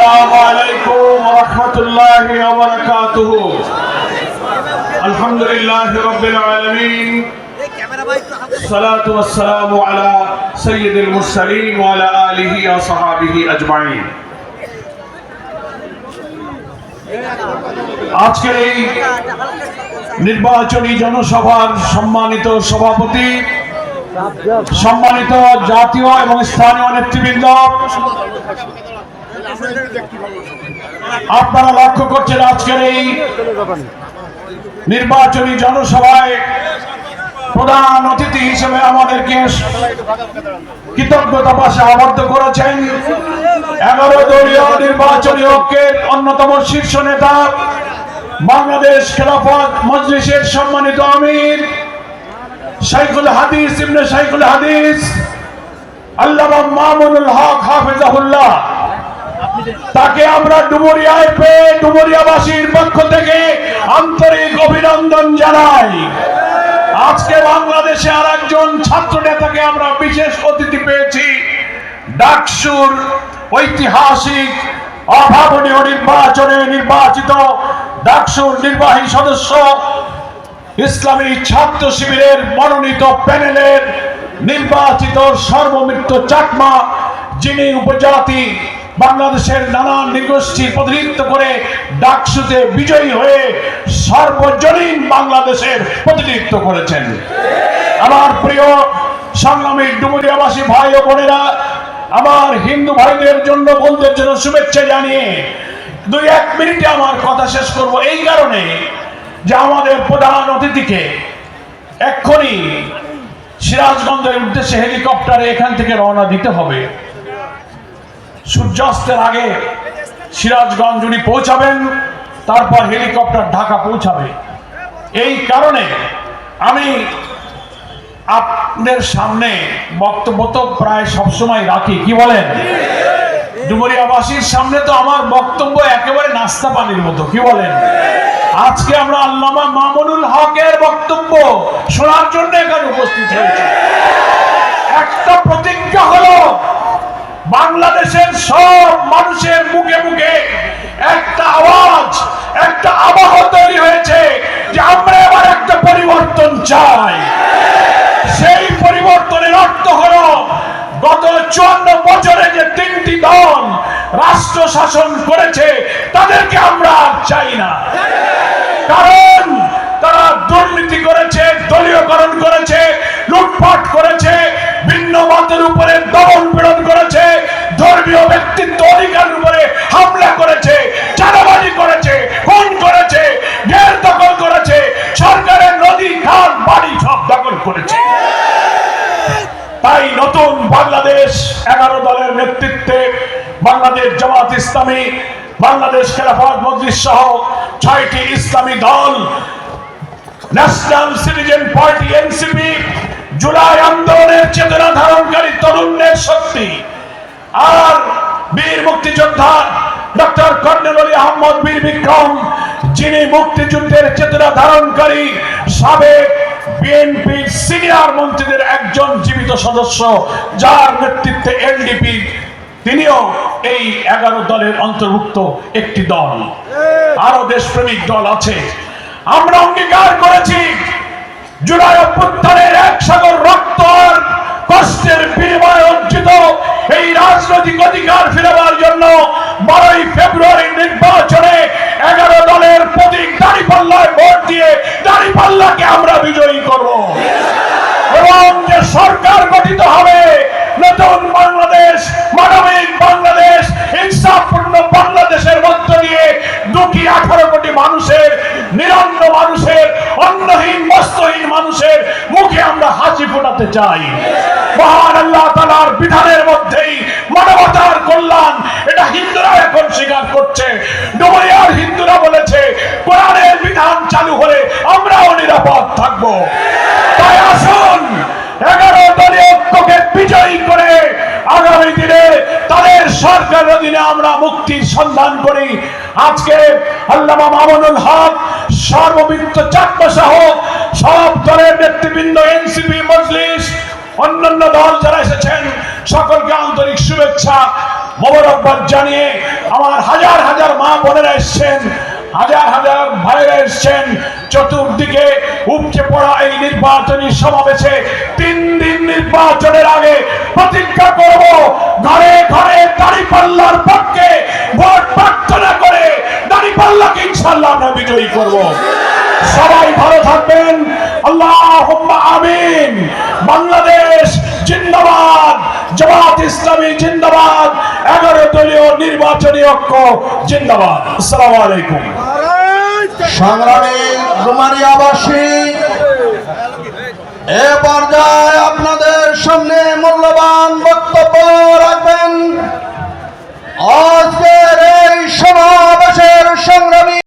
السلام عليكم ورحمة الله وبركاته الحمد لله رب العالمين الصلاة والسلام على سيد المرسلين وعلى آله وصحابه أجمعين আজকের এই নির্বাচনী জনসভার সম্মানিত সভাপতি সম্মানিত জাতীয় এবং স্থানীয় নেতৃবৃন্দ আপনারা লক্ষ্য করছেন আজকের এই নির্বাচনী জনসভায় প্রধান অতিথি হিসেবে আমাদেরকে কৃতজ্ঞতা পাশে আবদ্ধ করেছেন। এগারো দলীয় নির্বাচনী ঐক্যের অন্যতম শীর্ষ নেতা বাংলাদেশ খেলাফত মজলিসের সম্মানিত আমির শাইখুল হাদিস ইবনে শাইখুল হাদিস, আল্লামা মামুনুল হক হাফেজাহুল্লাহ। তাকে আমরা ডুমুরিয়ায় পেয়ে ডুমুরিয়াবাসীর পক্ষ থেকে আন্তরিক অভিনন্দন জানাই। আজকে বাংলাদেশে আর একজন ছাত্র নেতাকে আমরা বিশেষ অতিথি পেয়েছি। ডাকসুর ঐতিহাসিক অভাবনীয় নির্বাচনে নির্বাচিত ডাকসুর নির্বাহী সদস্য ইসলামী ছাত্র শিবিরের মনোনীত প্যানেলের নির্বাচিত সর্বমৃত্য চাকমা, যিনি উপজাতি বাংলাদেশের নানান নিগোষ্ঠী প্রতিনিধিত্ব করে ডাকসুতে বিজয়ী হয়ে সর্বজনীন বাংলাদেশের প্রতিনিধিত্ব করেছেন। আমার প্রিয় সংগ্রামী ডুমুরিয়াবাসী ভাই ও বোনেরা, আমার হিন্দু ভাইদের জন্য, বন্ধুদের জন্য শুভেচ্ছা জানিয়ে দুই এক মিনিটে আমার কথা শেষ করব এই কারণে যে আমাদের প্রধান অতিথিকে এক্ষুনি সিরাজগঞ্জের উদ্দেশ্যে হেলিকপ্টারে এখান থেকে রওনা দিতে হবে। সূর্যাস্তের আগে সিরাজগঞ্জ উনি পৌঁছাবেন, তারপর হেলিকপ্টার ঢাকা পৌঁছাবে। এই কারণে আমি আপনাদের সামনে বক্তব্য তো প্রায় সবসময় রাখি। কি বলেন? ডুমরিয়াবাসীর সামনে তো আমার বক্তব্য একেবারে নাস্তা পানির মতো। কি বলেন? আজকে আমরা আল্লামা মামুনুল হকের বক্তব্য শোনার জন্য এখানে উপস্থিত হয়েছে। একটা প্রতিজ্ঞা হলো বাংলাদেশের সব মানুষের মুখে মুখে একটা আওয়াজ, একটা আবহ তৈরি হয়েছে যে আমরা এবার একটা পরিবর্তন চাই। সেই পরিবর্তনের অর্থ হলো গত চুয়ান্ন বছরে যে তিনটি দল রাষ্ট্র শাসন করেছে, তাদেরকে আমরা চাই না। কারণ তারা দুর্নীতি করেছে, দলীয়করণ করেছে, লুটপাট করেছে এগারো দলের নেতৃত্বে বাংলাদেশ জামাত ইসলামী, বাংলাদেশ খেলাফত মজলিস সহ ছয়টি ইসলামী দল, ন্যাশনাল সিটিজেন পার্টি এনসিপি, জুলাই আন্দোলনের চেতনা ধারণকারী তরুণের শক্তি। আর বীর মুক্তিযোদ্ধা ডক্টর কর্নেল আলী আহমদ বীর বিক্রম, যিনি মুক্তিযুদ্ধের চেতনা ধারণকারী, সাবেক বিএনপির সিনিয়র মন্ত্রীদের একজন জীবিত সদস্য, যার নেতৃত্বে এলডিপি, তিনিও এই এগারো দলের অন্তর্ভুক্ত একটি দল। আরও দেশপ্রেমিক দল আছে। আমরা অঙ্গীকার করেছি, জুলাই অভ্যুত্থানের এক সাগর রক্ত কষ্টের বিনিময়ে অর্জিত এই রাজনৈতিক অধিকার ফিরাবার জন্য বারোই ফেব্রুয়ারি নির্বাচনে এগারো দলের প্রতীক দাঁড়িপাল্লায় ভোট দিয়ে দাঁড়িপাল্লাকে আমরা বিজয়ী করব এবং যে হবে। নতুন বাংলাদেশ, মানবিক বাংলাদেশ, ইনসাফপূর্ণ বাংলাদেশের মধ্য দিয়ে দুটি আঠারো কোটি মানুষের নিরন্ন মানুষের, অন্নহীন, বস্ত্রহীন মানুষের মুখে আমরা হাসি ফোটাতে চাই। মহান আল্লাহ তালার বিধানের মধ্যেই মানবতার কল্যাণ, এটা হিন্দুরা এখন স্বীকার করছে। ডুমরিয়ার হিন্দুরা বলেছে, কোরআনের বিধান চালু হলে আমরাও নিরাপদ থাকব তাই আসুন এগারো দলীয় ঐক্যকে বিজয়ী করে আগামী দিনে তাদের অধীনে আমরা মুক্তির সন্ধান করি। আজকে আল্লামা মামুনুল হক, সর্ববিত্ত চাকমা সহ সব দলের নেতৃবৃন্দ, এনসিপি, মজলিস, অন্যান্য দল যারা এসেছেন, সকলকে আন্তরিক শুভেচ্ছা, মোবারকবাদ জানিয়ে আমার হাজার হাজার মা বোনেরা এসছেন। হাজার হাজার ভাইরা এসছেন, চতুর্দিকে উপচে পড়া এই নির্বাচনী সমাবেশে। তিন দিন নির্বাচনের আগে প্রতিজ্ঞা করব, ঘরে ঘরে দাড়ি পাল্লার পক্ষে ভোট প্রার্থনা করে দাড়ি পাল্লাকে ইনশাল্লাহ আমরা বিজয়ী করব। সবাই ভালো থাকবেন। আল্লাহ আমিন। বাংলাদেশ জিন্দাবাদ, জামাত ইসলামী জিন্দাবাদ। এগারো দলীয় নির্বাচনী অক্ষ জিন্দাবাদ। আসসালাম আলাইকুম। সংগ্রামী রুমারিয়াবাসী এ পর্যায়ে